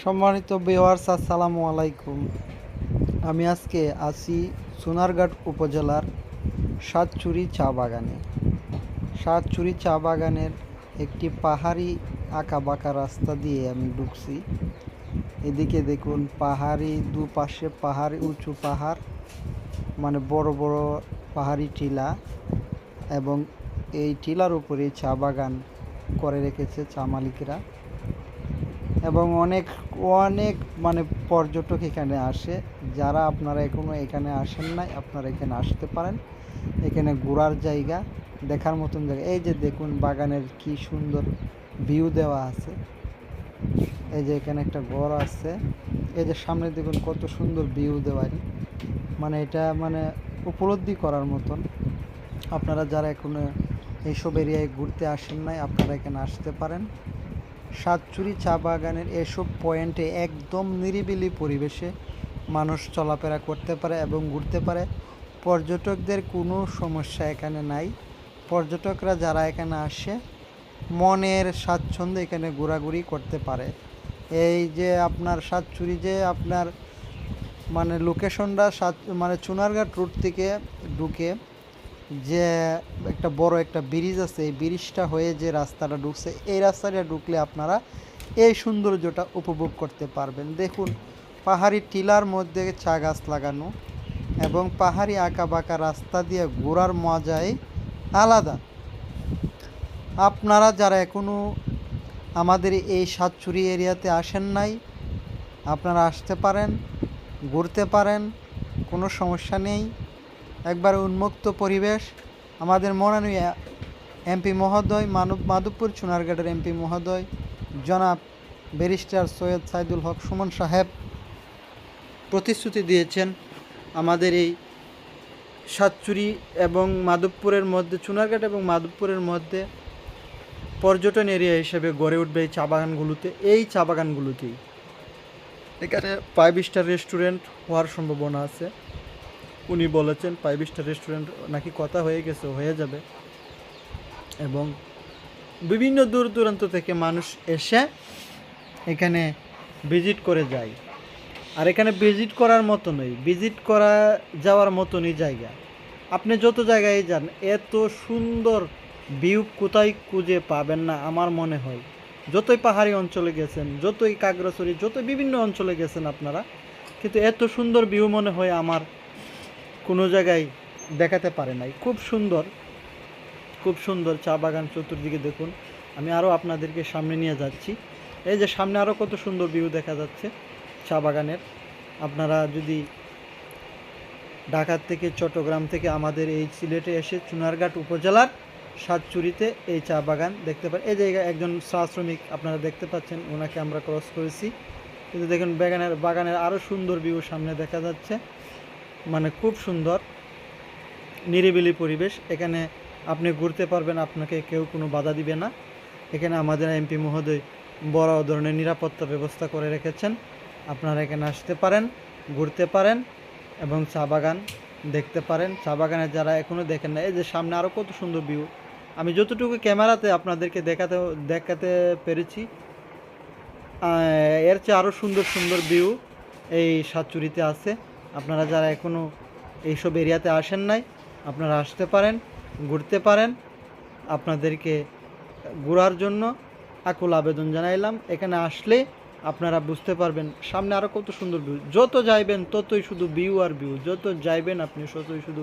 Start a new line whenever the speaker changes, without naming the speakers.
সম্মানিত ভিওয়ার্স আসসালামু আলাইকুম। আমি আজকে আছি সোনারঘাট উপজেলার সাতচুরি চা বাগানে। সাতচুরি চা বাগানের একটি পাহাড়ি আঁকা বাঁকা রাস্তা দিয়ে আমি ঢুকছি। এদিকে দেখুন পাহাড়ি দুপাশে পাহাড়ি উঁচু পাহাড় মানে বড় বড় পাহাড়ি টিলা এবং এই টিলার উপরে চা বাগান করে রেখেছে চা মালিকরা। এবং অনেক অনেক মানে পর্যটক এখানে আসে। যারা আপনারা এখনও এখানে আসেন নাই, আপনারা এখানে আসতে পারেন। এখানে ঘোরার জায়গা, দেখার মতন জায়গা। এই যে দেখুন, বাগানের কি সুন্দর ভিউ দেওয়া আছে। এই যে এখানে একটা ঘর আছে। এই যে সামনে দেখুন, কত সুন্দর ভিউ দেওয়ারি মানে এটা মানে উপলব্ধি করার মতন। আপনারা যারা এখনও এইসব এরিয়ায় ঘুরতে আসেন নাই, আপনারা এখানে আসতে পারেন। সাতচুরি চা বাগানের এসব পয়েন্টে একদম নিরিবিলি পরিবেশে মানুষ চলাফেরা করতে পারে এবং ঘুরতে পারে। পর্যটকদের কোনো সমস্যা এখানে নাই। পর্যটকরা যারা এখানে আসে, মনের স্বাচ্ছন্দ্যে এখানে ঘোরাঘুরি করতে পারে। এই যে আপনার সাতচুরি যে আপনার মানে লোকেশনটা সাত মানে চুনারঘাট রুট থেকে ঢুকে যে একটা বড় একটা ব্রিজ আছে, এই ব্রিজটা হয়ে যে রাস্তাটা ঢুকছে, এই রাস্তাটা ঢুকলে আপনারা এই সৌন্দর্যটা উপভোগ করতে পারবেন। দেখুন, পাহাড়ি টিলার মধ্যে চা গাছ লাগানো এবং পাহাড়ি আঁকা বাঁকা রাস্তা দিয়ে ঘোরার মজাই আলাদা। আপনারা যারা এখনও আমাদের এই সাতচুরি এরিয়াতে আসেন নাই, আপনারা আসতে পারেন, ঘুরতে পারেন, কোনো সমস্যা নেই। একবার উন্মুক্ত পরিবেশ, আমাদের মনোনীয় এমপি মহোদয়, মানব, মাধবপুর চুনারঘাটের এমপি মহোদয়, জনাব ব্যারিস্টার সৈয়দ সাইদুল হক সুমন সাহেব প্রতিশ্রুতি দিয়েছেন আমাদের এই সাতচুরি এবং মাধবপুরের মধ্যে চুনারঘাট এবং মাধবপুরের মধ্যে পর্যটন এরিয়া হিসেবে গড়ে উঠবে এই চা বাগানগুলোতে। এই চা বাগানগুলোতেই। এখানে ফাইভ স্টার রেস্টুরেন্ট হওয়ার সম্ভাবনা আছে। উনি বলেছেন ফাইভ স্টার রেস্টুরেন্ট নাকি কথা হয়ে গেছে, হয়ে যাবে। এবং বিভিন্ন দূর দূরান্ত থেকে মানুষ এসে এখানে ভিজিট করে যায়। আর এখানে ভিজিট করার মতো নয় ভিজিট করা যাওয়ার মতনই জায়গা। আপনি যত জায়গায় যান, এত সুন্দর ভিউ কোথায় খুঁজে পাবেন না আমার মনে হয়। যতই পাহাড়ি অঞ্চলে গেছেন, যতই কাগড়াছড়ি যত বিভিন্ন অঞ্চলে গেছেন আপনারা, কিন্তু এত সুন্দর ভিউ মনে হয় আমার কোনো জায়গায় দেখাতে পারে নাই। খুব সুন্দর খুব সুন্দর চা বাগান চতুর্দিকে দেখুন। আমি আরও আপনাদেরকে সামনে নিয়ে যাচ্ছি। এই যে সামনে আরও কত সুন্দর ভিউ দেখা যাচ্ছে চা বাগানের। আপনারা যদি ঢাকার থেকে চট্টগ্রাম থেকে আমাদের এই সিলেটে এসে চুনারঘাট উপজেলার সাতচুরিতে এই চা বাগান দেখতে পারেন এই জায়গায় একজন চা শ্রমিক আপনারা দেখতে পাচ্ছেন, ওনাকে আমরা ক্রস করেছি। কিন্তু দেখুন, বাগানের বাগানের আরও সুন্দর ভিউ সামনে দেখা যাচ্ছে। মানে খুব সুন্দর, নিরিবিলি পরিবেশ। এখানে আপনি ঘুরতে পারবেন, আপনাকে কেউ কোনো বাধা দিবে না। এখানে আমাদের এমপি মহোদয় বড় ধরনের নিরাপত্তা ব্যবস্থা করে রেখেছেন। আপনারা এখানে আসতে পারেন, ঘুরতে পারেন এবং চা বাগান দেখতে পারেন। চা বাগানে যারা এখনও দেখেন না, এই যে সামনে আরও কত সুন্দর ভিউ আমি যতটুকু ক্যামেরাতে আপনাদেরকে দেখাতে দেখাতে পেরেছি এর চেয়ে আরও সুন্দর সুন্দর ভিউ এই সাতচুরিতে আছে। আপনারা যারা এখনও এইসব এরিয়াতে আসেন নাই, আপনারা আসতে পারেন, ঘুরতে পারেন। আপনাদেরকে ঘোরার জন্য আকুল আবেদন জানাইলাম। এখানে আসলে আপনারা বুঝতে পারবেন, সামনে আরও কত সুন্দর ভিউ যত যাইবেন, ততই শুধু ভিউ আর ভিউ যত যাইবেন আপনি, ততই শুধু